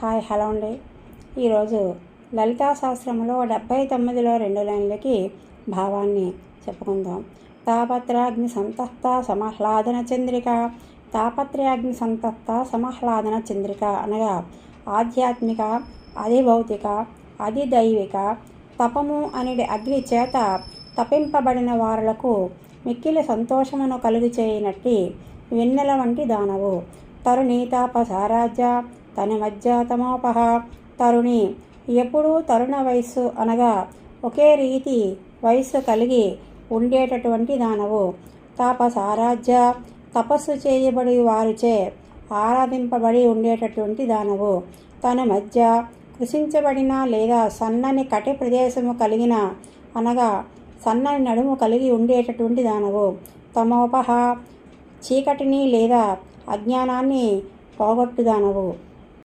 Hi hello అండి. ఈరోజు లలితా శాస్త్రంలో డెబ్భై తొమ్మిదిలో రెండు లైన్లకి భావాన్ని చెప్పుకుందాం. తాపత్రాగ్ని సంతప్త సమహ్లాదన చంద్రిక. తాపత్రయాగ్ని సంతప్త సమహ్లాదన చంద్రిక అనగా ఆధ్యాత్మిక అధిభౌతిక అధిదైవిక తపము అనేది అగ్ని చేత తపింపబడిన వారులకు మిక్కిలి సంతోషమును కలుగు చేయనట్టి వెన్నెల వంటి దానవు. తరుణి తాపసారాజ్య తన మధ్య తమోపహ. తరుణి ఎప్పుడూ తరుణ వయస్సు అనగా ఒకే రీతి వయస్సు కలిగి ఉండేటటువంటి దానవు. తాపసారాధ్య తపస్సు చేయబడి వారిచే ఆరాధింపబడి ఉండేటటువంటి దానవు. తన మధ్య కృషించబడిన లేదా సన్నని కటి ప్రదేశము కలిగిన అనగా సన్నని నడుము కలిగి ఉండేటటువంటి దానవు. తమోపహ చీకటిని లేదా అజ్ఞానాన్ని పోగొట్టుదానవు.